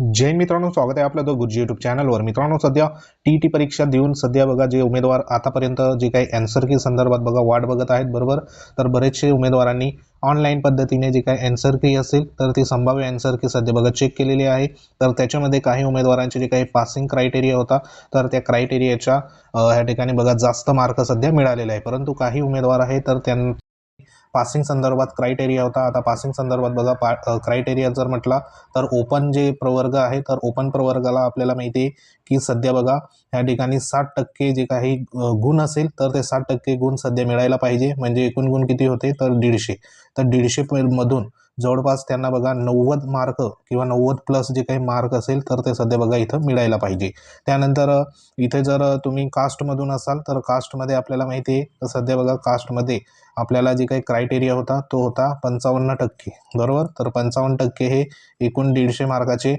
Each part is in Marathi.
जैन मित्रांनो स्वागत आहे आपलं द गुरुजी युट्यूब चॅनलवर मित्रांनो सध्या टी टी परीक्षा देऊन सध्या बघा जे उमेदवार आतापर्यंत जे काही अँसर की संदर्भात बघा वाट बघत आहेत बरोबर? तर बरेचसे उमेदवारांनी ऑनलाईन पद्धतीने जे काही अँसर की असेल तर ती संभाव्य अँसर की सध्या बघा चेक केलेली आहे. तर त्याच्यामध्ये काही उमेदवारांचे जे काही पासिंग क्रायटेरिया होता तर त्या क्रायटेरियाच्या ह्या ठिकाणी बघा जास्त मार्क सध्या मिळालेले आहे. परंतु काही उमेदवार आहे तर त्यां पासिंग संदर्भात क्रायटेरिया होता. आता पासिंग संदर्भात बघा पा क्रायटेरिया जर म्हटला तर ओपन जे प्रवर्ग आहे तर ओपन प्रवर्गाला आपल्याला माहिती आहे की सध्या बघा या ठिकाणी साठ टक्के जे काही गुण असेल तर ते साठ टक्के गुण सध्या मिळायला पाहिजे. म्हणजे एकूण गुण किती होते? तर दीडशे. तर दीडशे मधून जवळपास त्यांना बघा नव्वद मार्क किंवा नव्वद प्लस जे काही मार्क असेल तर ते सध्या बघा इथं मिळायला पाहिजे. त्यानंतर इथे जर तुम्ही कास्टमधून असाल तर कास्टमध्ये आपल्याला माहिती आहे तर सध्या बघा कास्टमध्ये आपल्याला जे काही क्रायटेरिया होता तो होता पंचावन्न टक्के. बरोबर? तर पंचावन्न टक्के हे एकूण दीडशे मार्काचे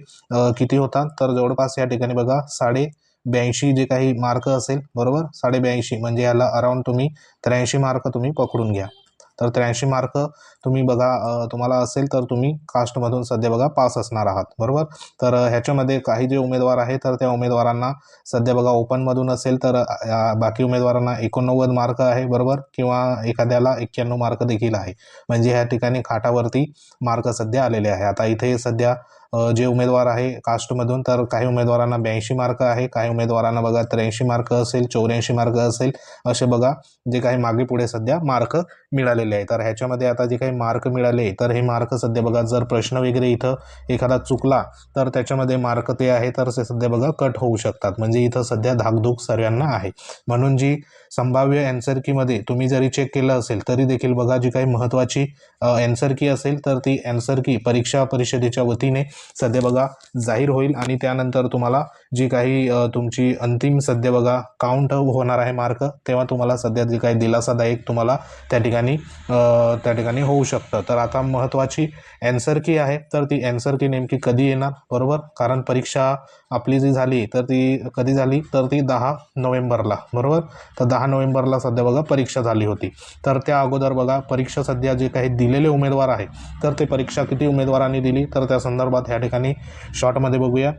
किती होतात तर जवळपास या ठिकाणी बघा साडे ब्याऐंशी जे काही मार्क असेल बरोबर? साडे ब्याऐंशी म्हणजे याला अराऊंड तुम्ही त्र्याऐंशी मार्क तुम्ही पकडून घ्या. तर त्र्याऐंशी मार्क तुम्ही बघा तुम्हाला असेल तर तुम्ही कास्टमधून सध्या बघा पास असणार आहात बरोबर? तर ह्याच्यामध्ये काही जे उमेदवार आहे तर त्या उमेदवारांना सध्या बघा ओपनमधून असेल तर बाकी उमेदवारांना एकोणनव्वद मार्क आहे बरोबर? किंवा एखाद्याला एक्क्याण्णव मार्क देखील आहे. म्हणजे ह्या ठिकाणी खाटावरती मार्क सध्या आलेले आहे. आता इथे सध्या जे उमेदवार आहे कास्टमधून तर काही उमेदवारांना ब्याऐंशी मार्क आहे काही उमेदवारांना बघा त्र्याऐंशी मार्क असेल चौऱ्याऐंशी मार्क असेल असे बघा जे काही मागे पुढे सध्या मार्क मिळालेले आहे तर ह्याच्यामध्ये आता जे काही मार्क मिळाले तर हे मार्क सध्या बघा जर प्रश्न वगैरे इथं एखादा चुकला तर त्याच्यामध्ये मार्क ते आहे तर ते सध्या बघा कट होऊ शकतात. म्हणजे इथं सध्या धाकधूक सर्वांना आहे. म्हणून जी संभाव्य अँसर कीमध्ये तुम्ही जरी चेक केलं असेल तरी देखील बघा जी काही महत्त्वाची अँसर की असेल तर ती अँसर की परीक्षा परिषदेच्या वतीने सध्या बघा जाहीर होईल आणि त्यानंतर तुम्हाला जी काही तुमची अंतिम सध्या बघा काउंट होणार आहे मार्क तेव्हा तुम्हाला सध्या जे काही दिलासादायक तुम्हाला त्या ठिकाणी त्या ठिकाणी होऊ शकतं. तर आता महत्त्वाची अँसर की आहे. तर ती अँसर की नेमकी कधी येणार? बरोबर? कारण परीक्षा आपली जी झाली तर ती कधी झाली? तर ती दहा नोव्हेंबरला बरोबर? तर दहा नोव्हेंबरला सध्या बघा परीक्षा झाली होती. तर त्या अगोदर बघा परीक्षा सध्या जे काही दिलेले उमेदवार आहे तर ते परीक्षा किती उमेदवारांनी दिली? तर त्या संदर्भात ह्या ठिकाणी शॉर्टमध्ये बघूया.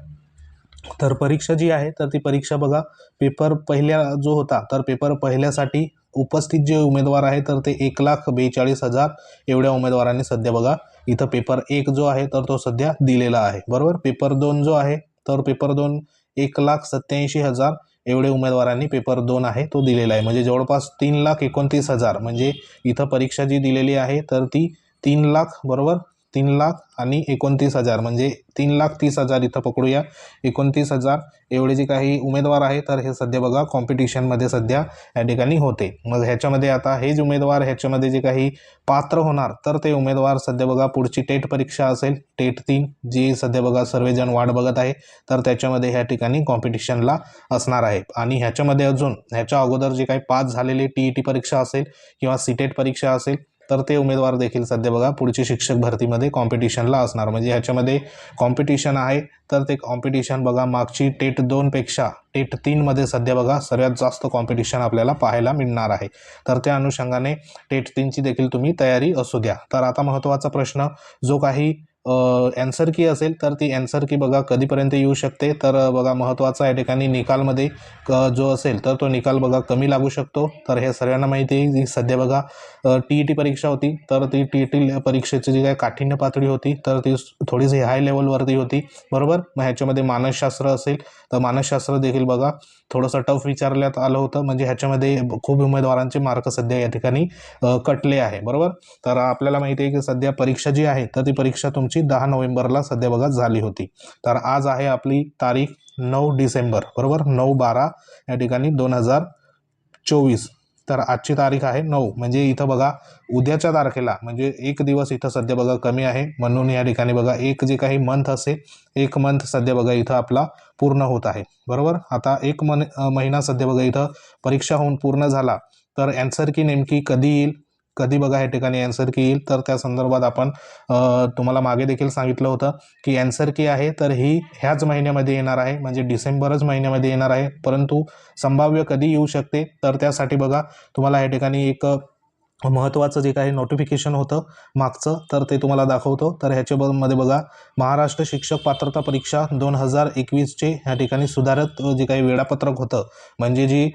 तर परीक्षा जी आहे तर ती परीक्षा बघा पेपर पहिल्या जो होता तर पेपर पहिल्यासाठी उपस्थित जे उमेदवार आहे तर ते एक लाख बेचाळीस हजार एवढ्या उमेदवारांनी सध्या बघा इथं पेपर एक जो आहे तर तो सध्या दिलेला आहे बरोबर? पेपर दोन जो आहे तर पेपर दोन एक लाख सत्याऐंशी हजार एवढे उमेदवारांनी पेपर दोन आहे तो दिलेला आहे. म्हणजे जवळपास तीन लाख एकोणतीस हजार. म्हणजे इथं परीक्षा जी दिलेली आहे तर ती तीन लाख बरोबर तीन लाख आणि एकोणतीस हजार. म्हणजे तीन लाख तीस हजार इथं पकडूया. एकोणतीस हजार. एवढे जे काही उमेदवार आहे तर हे सध्या बघा कॉम्पिटिशनमध्ये सध्या या ठिकाणी होते. मग ह्याच्यामध्ये आता हे जे उमेदवार ह्याच्यामध्ये जे काही पात्र होणार तर ते उमेदवार सध्या बघा पुढची टेट परीक्षा असेल. टेट तीन जी सध्या बघा सर्वजण वाट बघत आहे तर त्याच्यामध्ये ह्या ठिकाणी कॉम्पिटिशनला असणार आहे. आणि ह्याच्यामध्ये अजून ह्याच्या अगोदर जे काही पास झालेले टी ई टी परीक्षा असेल किंवा सी टेट परीक्षा असेल तर ते उमेदवार देखील सध्या बघा पुढची शिक्षक भरतीमध्ये कॉम्पिटिशनला असणार. म्हणजे ह्याच्यामध्ये कॉम्पिटिशन आहे तर ते कॉम्पिटिशन बघा मागची टेट दोनपेक्षा टेट तीनमध्ये सध्या बघा सर्वात जास्त कॉम्पिटिशन आपल्याला पाहायला मिळणार आहे. तर त्या अनुषंगाने टेट तीनची देखील तुम्ही तयारी असू द्या. तर आता महत्त्वाचा प्रश्न जो काही अँसर की असेल तर ती अँसर की बघा कधीपर्यंत येऊ शकते. तर बघा महत्त्वाचा या ठिकाणी निकालमध्ये क जो असेल तर तो निकाल बघा कमी लागू शकतो. तर हे सर्वांना माहिती आहे की सध्या बघा टी ई टी परीक्षा होती तर ती टी ई टी परीक्षेची जी काय काठिण्य पातळी होती तर ती थोडीशी हाय लेवलवरती होती. बरोबर? मग ह्याच्यामध्ये मानसशास्त्र असेल तर मानसशास्त्र देखील बघा थोडंसं टफ विचारण्यात आलं होतं. म्हणजे ह्याच्यामध्ये खूप उमेदवारांचे मार्क सध्या या ठिकाणी कटले आहे. बरोबर? तर आपल्याला माहिती आहे की सध्या परीक्षा जी आहे तर ती परीक्षा तुमची दहा नोव्हेंबरला सध्या बघा झाली होती. तर आज आहे आपली तारीख नऊ डिसेंबर बरोबर? नऊ बारा या ठिकाणी दोन हजार चोवीस. तर आजची तारीख आहे नऊ. म्हणजे इथं बघा उद्याच्या तारखेला म्हणजे एक दिवस इथं सध्या बघा कमी आहे. म्हणून या ठिकाणी बघा एक जे काही मंथ असेल एक मंथ सध्या बघा इथं आपला पूर्ण होत आहे. बरोबर? आता एक मन महिना सध्या बघा इथं परीक्षा होऊन पूर्ण झाला. तर अँसर की नेमकी कधी येईल? कधी बघा या ठिकाणी अँसर की येईल तर त्या संदर्भात आपण तुम्हाला मागे देखील सांगितलं होतं की अँसर की आहे तर ही ह्याच महिन्यामध्ये येणार आहे म्हणजे डिसेंबरच महिन्यामध्ये येणार आहे परंतु संभाव्य कधी येऊ शकते तर त्यासाठी बघा तुम्हाला या ठिकाणी एक महत्त्वाचं जे काही नोटिफिकेशन होतं मागचं तर ते तुम्हाला दाखवतो. तर ह्याच्यामध्ये बघा महाराष्ट्र शिक्षक पात्रता परीक्षा दोन हजार एकवीसचे ह्या ठिकाणी सुधारत जे काही वेळापत्रक होतं म्हणजे जी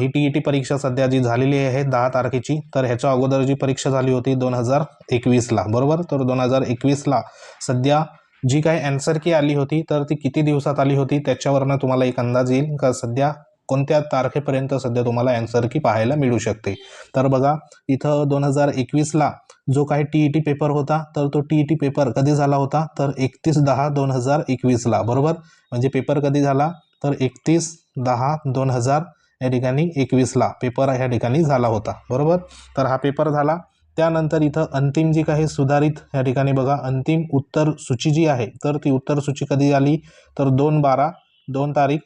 ही टी ई टी परीक्षा सध्या जी झालेली आहे दहा तारखेची तर ह्याच्या अगोदर जी परीक्षा झाली होती दोन हजार एकवीसला बरोबर? तर दोन हजार एकवीसला सध्या जी काही अँसर की आली होती तर ती किती दिवसात आली होती त्याच्यावरनं तुम्हाला एक अंदाज येईल का सध्या कोणत्या तारखेपर्यंत सध्या तुम्हाला अँसर की पाहायला मिळू शकते. तर बघा इथं दोन हजार एकवीसला जो काही टी ई टी पेपर होता तर तो टी ई टी पेपर कधी झाला होता? तर एकतीस दहा दोन हजार एकवीसला बरोबर? म्हणजे पेपर कधी झाला? तर एकतीस दहा दोन हजार या ठिकाणी एकवीसला पेपर ह्या ठिकाणी झाला होता. बरोबर? तर हा पेपर झाला. त्यानंतर इथं अंतिम जी काही सुधारित या ठिकाणी बघा अंतिम उत्तर सूची जी आहे तर ती उत्तर सूची कधी आली? तर दोन बारा दोन तारीख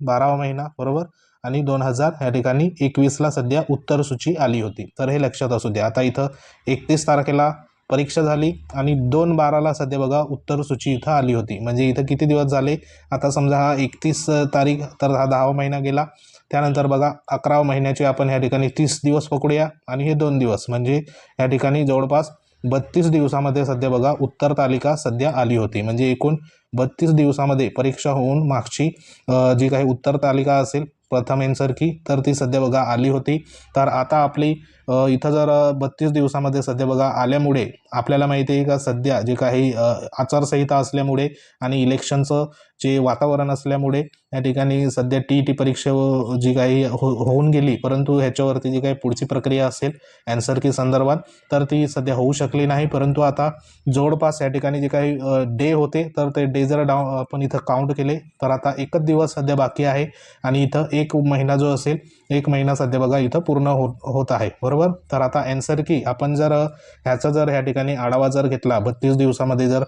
बारावा महिना बरोबर? आणि दोन हजार या ठिकाणी एकवीसला सध्या उत्तर सूची आली होती. तर हे लक्षात असू द्या. आता इथं एकतीस तारखेला परीक्षा झाली आणि दोन बाराला सध्या बघा उत्तर सूची इथं आली होती. म्हणजे इथं किती दिवस झाले? आता समजा हा एकतीस तारीख तर हा दहावा महिना गेला. त्यानंतर बघा अकरावा महिन्याचे आपण ह्या ठिकाणी तीस दिवस पकडूया आणि हे दोन दिवस. म्हणजे या ठिकाणी जवळपास बत्तीस दिवसामध्ये सध्या बघा उत्तर तालिका सध्या आली होती. म्हणजे एकूण बत्तीस दिवसामध्ये परीक्षा होऊन मागची जी काही उत्तर तालिका असेल प्रथम एन्सर की तर ती सध्या बघा आली होती. तर आता आपली इथं जर बत्तीस दिवसामध्ये सध्या बघा आल्यामुळे आपल्याला माहिती आहे का सध्या जे काही आचारसंहिता असल्यामुळे आणि इलेक्शनचं जे वातावरण असल्यामुळे या ठिकाणी सध्या टी ई टी परीक्षा जी काही हो होऊन गेली परंतु ह्याच्यावरती जी काही पुढची प्रक्रिया असेल ॲन्सर की संदर्भात तर ती सध्या होऊ शकली नाही. परंतु आता जवळपास या ठिकाणी जे काही डे होते तर ते डे जर डाऊ आपण इथं काउंट केले तर आता एकच दिवस सध्या बाकी आहे. आणि इथं एक महिना जो असेल एक महिना सध्या बघा इथं पूर्ण हो होत आहे. बरोबर? बरोबर? तर आता ॲन्सर की आपण जर ह्याचा जर ह्या ठिकाणी आढावा जर घेतला बत्तीस दिवसामध्ये जर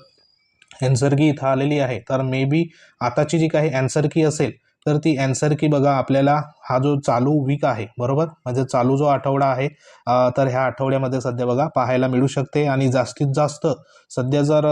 ॲन्सर की इथं आलेली आहे तर मे बी आताची जी काही ॲन्सर की असेल तर ती ॲन्सर की बघा आपल्याला हा जो चालू वीक आहे बरोबर? म्हणजे चालू जो आठवडा आहे तर ह्या आठवड्यामध्ये सध्या बघा पाहायला मिळू शकते आणि जास्तीत जास्त सध्या जर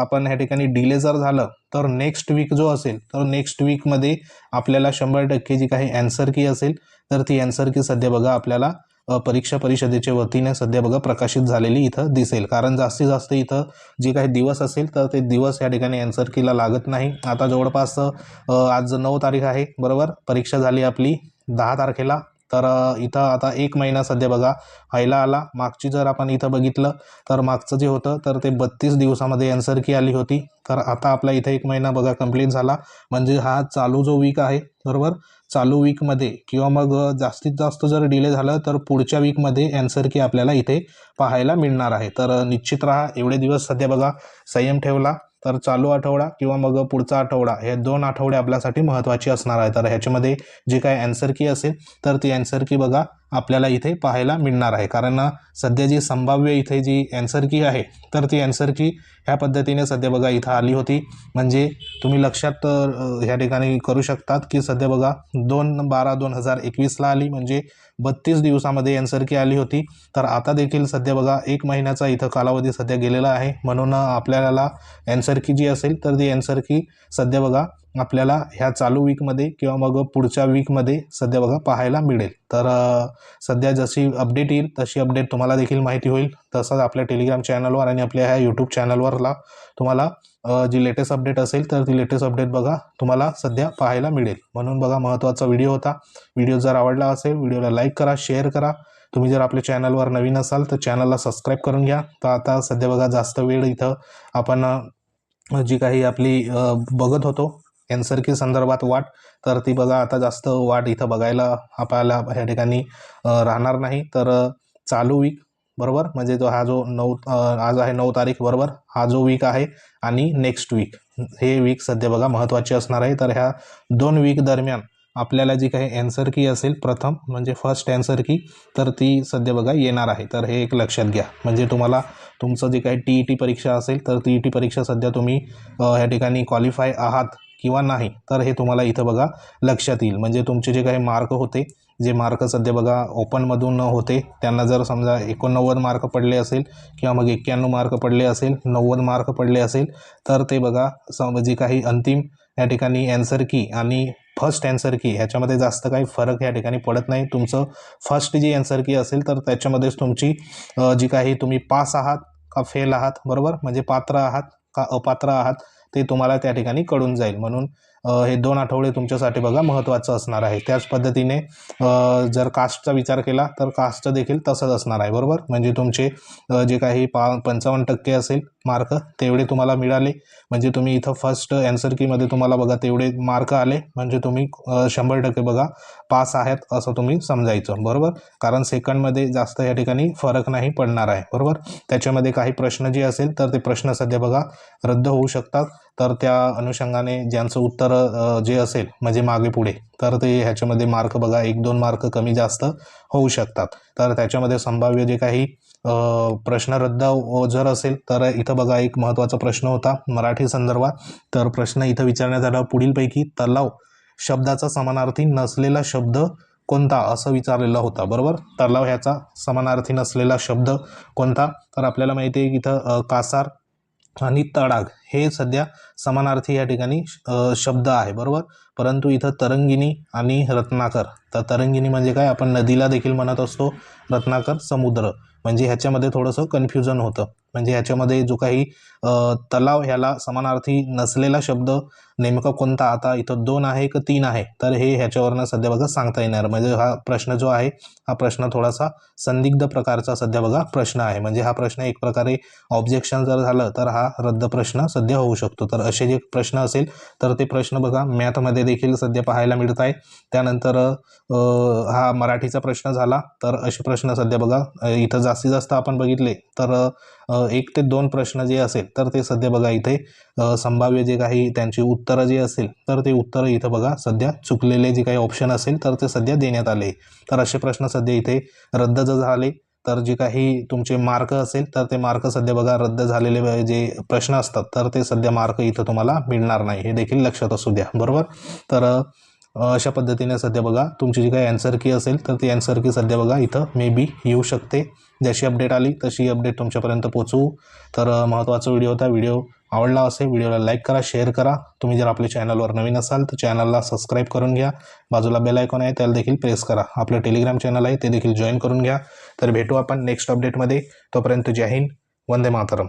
आपण ह्या ठिकाणी डिले जर झालं तर नेक्स्ट वीक जो असेल तर नेक्स्ट वीकमध्ये आपल्याला शंभर टक्के जी काही ॲन्सर की असेल तर ती ॲन्सर की सध्या बघा आपल्याला परीक्षा परिषदेच्या वतीने सध्या बघा प्रकाशित झालेली इथं दिसेल. कारण जास्तीत जास्त इथं जे काही दिवस असेल तर ते दिवस या ठिकाणी ॲन्सर कीला लागत नाही. आता जवळपास आज नऊ तारीख आहे बरोबर? परीक्षा झाली आपली दहा तारखेला. तर इथं आता एक महिना सध्या बघा व्हायला आला. मागची जर आपण इथं बघितलं तर मागचं जे होतं तर ते बत्तीस दिवसामध्ये ॲन्सर की आली होती. तर आता आपला इथं एक महिना बघा कंप्लीट झाला. म्हणजे हा चालू जो वीक आहे बरोबर? चालू वीकमध्ये किंवा मग जास्तीत जास्त जर डिले झालं तर पुढच्या वीकमध्ये ॲन्सर की आपल्याला इथे पाहायला मिळणार आहे. तर निश्चित राहा एवढे दिवस सध्या बघा संयम ठेवला. तर चालू आठवडा किंवा मग पुढचा आठवडा हे दोन आठवडे आपल्यासाठी महत्त्वाचे असणार आहे तर ह्याच्यामध्ये जे काही अँसर की असेल तर ती अँसर की बघा. आपल्याला इथे पाहायला मिळणार आहे. कारण सध्या जी संभाव्य इथे जी अँसर की आहे तर ती अँसर की ह्या पद्धतीने सध्या बघा इथं आली होती. म्हणजे तुम्ही लक्षात ह्या ठिकाणी करू शकतात की सध्या बघा दोन बारा दोन हजार एकवीसला आली. म्हणजे बत्तीस दिवसामध्ये अँसर की आली होती. तर आता देखील सध्या बघा एक महिन्याचा इथं कालावधी सध्या गेलेला आहे. म्हणून आपल्याला अँसर की जी असेल तर ती अँसर की सध्या बघा आपल्याला ह्या चालू वीकमध्ये किंवा मग पुढच्या वीकमध्ये सध्या बघा पाहायला मिळेल. तर सध्या जशी अपडेट येईल तशी अपडेट तुम्हाला देखील माहिती होईल. तसंच आपल्या टेलिग्राम चॅनलवर आणि आपल्या ह्या यूट्यूब चॅनलवरला तुम्हाला जी लेटेस्ट अपडेट असेल तर ती लेटेस्ट अपडेट बघा तुम्हाला सध्या पाहायला मिळेल. म्हणून बघा महत्त्वाचा व्हिडिओ होता. व्हिडिओ जर आवडला असेल व्हिडिओला लाईक करा शेअर करा. तुम्ही जर आपल्या चॅनलवर नवीन असाल तर चॅनलला सबस्क्राईब करून घ्या. तर आता सध्या बघा जास्त वेळ इथं आपण जी काही आपली बघत होतो ॲन्सर संदर्भात वाट. तर ती बघा आता जास्त वाट इथं बघायला आपल्याला ह्या ठिकाणी राहणार नाही. तर चालू वीक बरोबर? म्हणजे जो हा जो नऊ आज आहे नऊ तारीख बरोबर? हा जो वीक आहे आणि नेक्स्ट वीक हे वीक सध्या बघा महत्त्वाचे असणार आहे. तर ह्या दोन वीक दरम्यान आपल्याला जी काही अँसर की असेल प्रथम म्हणजे फर्स्ट अँसर की तर ती सध्या बघा येणार आहे. तर हे एक लक्षात घ्या. म्हणजे तुम्हाला तुमचं जे काही टी ई टी परीक्षा असेल तर टी ई टी परीक्षा सध्या तुम्ही ह्या ठिकाणी क्वालिफाय आहात. किंवा नाही तर हे तुम्हाला इथं बघा लक्षात येईल. म्हणजे तुमचे जे काही मार्क होते जे मार्क सध्या बघा ओपनमधून होते त्यांना जर समजा एकोणनव्वद मार्क पडले असेल किंवा मग एक्क्याण्णव मार्क पडले असेल नव्वद मार्क पडले असेल तर ते बघा सम जे काही अंतिम या ठिकाणी अँसर की आणि फर्स्ट अँसर की ह्याच्यामध्ये जास्त काही फरक या ठिकाणी पडत नाही. तुमचं फर्स्ट जी अँसर की असेल तर त्याच्यामध्येच तुमची जी काही तुम्ही पास आहात का फेल आहात बरोबर? म्हणजे पात्र आहात का अपात्र आहात ते तुम्हाला त्या ठिकाणी कळून जाईल. म्हणून हे दोन आठवडे तुमच्यासाठी बघा महत्त्वाचं असणार आहे. त्याच पद्धतीने जर कास्टचा विचार केला तर कास्टचं देखील तसंच असणार आहे. बरोबर? म्हणजे तुमचे जे काही पा पंचावन्न टक्के असेल मार्क तेवढे तुम्हाला मिळाले. म्हणजे तुम्ही इथं फर्स्ट अँसर कीमध्ये तुम्हाला बघा तेवढे मार्क आले. म्हणजे तुम्ही शंभर टक्के बघा पास आहेत असं तुम्ही समजायचं बरोबर? कारण सेकंडमध्ये जास्त या ठिकाणी फरक नाही पडणार आहे बरोबर? त्याच्यामध्ये काही प्रश्न जे असेल तर ते प्रश्न सध्या बघा रद्द होऊ शकतात. तर त्या अनुषंगाने ज्यांचं उत्तर जे असेल म्हणजे मागे पुढे तर ते ह्याच्यामध्ये मार्क बघा एक दोन मार्क कमी जास्त होऊ शकतात. तर त्याच्यामध्ये संभाव्य जे काही प्रश्न रद्द हो, जर असेल तर इथं बघा एक महत्त्वाचा प्रश्न होता मराठी संदर्भात. तर प्रश्न इथं विचारण्यात आला पुढीलपैकी तलाव शब्दाचा समानार्थी नसलेला शब्द कोणता असं विचारलेला होता बरोबर? तलाव ह्याचा समानार्थी नसलेला शब्द कोणता? तर आपल्याला माहिती आहे की इथं कासार आणि तडाग हे सध्या समानार्थी या ठिकाणी शब्द आहे बरोबर? परंतु इथं तरंगिणी आणि रत्नाकर. तर तरंगिणी म्हणजे काय? आपण नदीला देखील म्हणत असतो रत्नाकर समुद्र. म्हणजे ह्याच्यामध्ये थोडंसं कन्फ्युजन होतं. म्हणजे ह्याच्यामध्ये जो काही तलाव ह्याला समानार्थी नसलेला शब्द नेमका कोणता? आता इथं दोन आहे का तीन आहे? तर हे ह्याच्यावरनं सध्या बघा सांगता येणार. म्हणजे हा प्रश्न जो आहे हा प्रश्न थोडासा संदिग्ध प्रकारचा सध्या बघा प्रश्न आहे. म्हणजे हा प्रश्न एक प्रकारे ऑब्जेक्शन जर झालं तर हा रद्द प्रश्न सध्या होऊ शकतो. तर असे जे प्रश्न असेल तर ते प्रश्न बघा मॅथमध्ये देखील सध्या पाहायला मिळत आहे त्यानंतर हा मराठीचा प्रश्न झाला तर असे प्रश्न सध्या बघा इथं जास्तीत जास्त आपण बघितले तर एक ते दोन प्रश्न जे असेल तर ते सध्या बघा इथे संभाव्य जे काही त्यांची उत्तरं जे असेल तर ते उत्तरं इथं बघा सध्या चुकलेले जे काही ऑप्शन असेल तर ते सध्या देण्यात आले. तर असे प्रश्न सध्या इथे रद्द जर झाले तर जे काही तुमचे मार्क असेल तर ते मार्क सध्या बघा रद्द झालेले जे प्रश्न असतात तर ते सध्या मार्क इथं तुम्हाला मिळणार नाही. हे देखील लक्षात असू द्या. बरोबर? तर अशा पद्धतीने सध्या बघा तुमची जी काही अँसर की असेल तर ती अँसर की सध्या बघा इथं मे बी येऊ शकते. जशी अपडेट आली तशी अपडेट तुमच्यापर्यंत पोचवू तर महत्त्वाचा व्हिडिओ होता व्हिडिओ आवडला असेल व्हिडिओला लाईक करा शेअर करा. तुम्ही जर आपल्या चॅनलवर नवीन असाल तर चॅनलला सबस्क्राईब करून घ्या. बाजूला बेल आयकॉन आहे त्याला देखील प्रेस करा. आपलं टेलिग्राम चॅनल आहे ते देखील जॉईन करून घ्या. तर भेटू आपण नेक्स्ट अपडेटमध्ये तोपर्यंत जय हिंद वंदे मातरम.